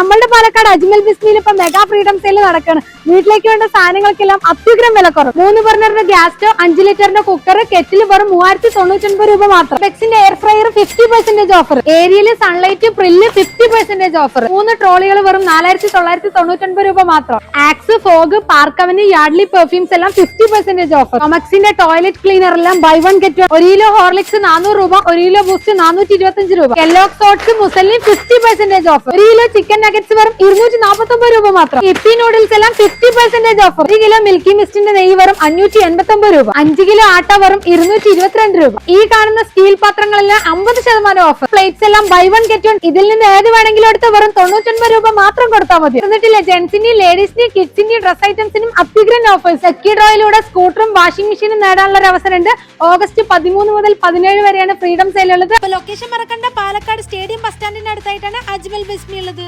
നമ്മുടെ പാലക്കാട് അജ്മൽ ബിസ്മിയിൽ ഇപ്പൊ mega freedom sale നടക്കുകയാണ് വീട്ടിലേക്ക് വേണ്ട സാധനങ്ങൾക്കെല്ലാം അത്യുഗ്രം വില കുറവ്. മൂന്ന് ബർണറിന്റെ ഗ്യാസ് സ്റ്റോ അഞ്ച് ലിറ്ററിന്റെ കുക്കർ കെറ്റിൽ വെറും മൂവായിരത്തി തൊണ്ണൂറ്റൊൻപത് രൂപ മാത്രം. ബെക്സിന്റെ air fryer fifty percentage offer ഏരിയയിൽ sunlight Pril fifty percentage offer മൂന്ന് ട്രോളികൾ വെറും നാലായിരത്തി തൊള്ളായിരത്തി തൊണ്ണൂറ്റൊൻപത് രൂപ മാത്രം. ആക്സ് ഫോഗ് പാർക്കവന് യാഡ്ലി പെർഫ്യൂംസ് എല്ലാം ഫിഫ്റ്റി പെർസെന്റേജ് ഓഫർ ഒമക്സിന്റെ ടോയ്ലറ്റ് ക്ലീനർ എല്ലാം ബൈ വൺ ഗെറ്റ് ഒരു കിലോ ഹോർലിക്സ് നാനൂറ് രൂപ ഒരു കിലോ ബൂസ്റ്റ് നാനൂറ്റി ഇരുപത്തി അഞ്ച് രൂപ. എല്ലോ സോട്ട്സ് മുസലിം ഫിഫ്റ്റി പെർസെന്റേജ് ഓഫർ ഒരു കിലോ ചിക്കൻ നഗറ്റ്സ് വെറും ഇരുന്നൂറ്റി നാൽപ്പത്തി ഒമ്പത് രൂപ മാത്രം. എപ്പി നൂഡിൽസ് എല്ലാം ഫിഫ്റ്റി പെർസെന്റേജ് ഓഫർ ഒരു കിലോ മിൽക്കി മിസ്റ്റിന്റെ നെയ്യ് വെറും അഞ്ഞൂറ്റി എൺപത്തി ഒമ്പത് രൂപ. അഞ്ച് കിലോ ആട്ട വെറും ഇരുന്നൂറ്റി ഇരുപത്തിരണ്ട് രൂപ. ഈ കാണുന്ന സ്റ്റീൽ പാത്രങ്ങളെല്ലാം അമ്പത് ശതമാനം ഓഫർ പ്ലേറ്റ്സ് എല്ലാം ബൈ വൺ ഗെറ്റ് വൺ ഇതിൽ നിന്ന് ഏത് വേണമെങ്കിലും എടുത്ത് വെറും തൊണ്ണൂറ്റൊൻപത് രൂപ മാത്രം കൊടുത്താൽ മതി. എന്നിട്ടില്ല ജെന്റ്സിന്റെയും ലേഡീസിന്റെയും കിഡ്സിന്റെയും ഡ്രസ് ഐറ്റംസിനും അത്യുഗ്രൻ ഓഫേഴ്സ് സെക്കി ഡ്രോയിലൂടെ സ്കൂട്ടറും വാഷിംഗ് മെഷീനും നേടാനുള്ള ഒരു അവസരമുണ്ട്. ഓഗസ്റ്റ് പതിമൂന്ന് മുതൽ പതിനേഴ് വരെയാണ് ഫ്രീഡം സെയിൽ ഉള്ളത്. ലൊക്കേഷൻ മറക്കണ്ട. പാലക്കാട് സ്റ്റേഡിയം ബസ് സ്റ്റാൻഡിന്റെ അടുത്തായിട്ടാണ് അജ്മൽ ബിസ്മി ഉള്ളത്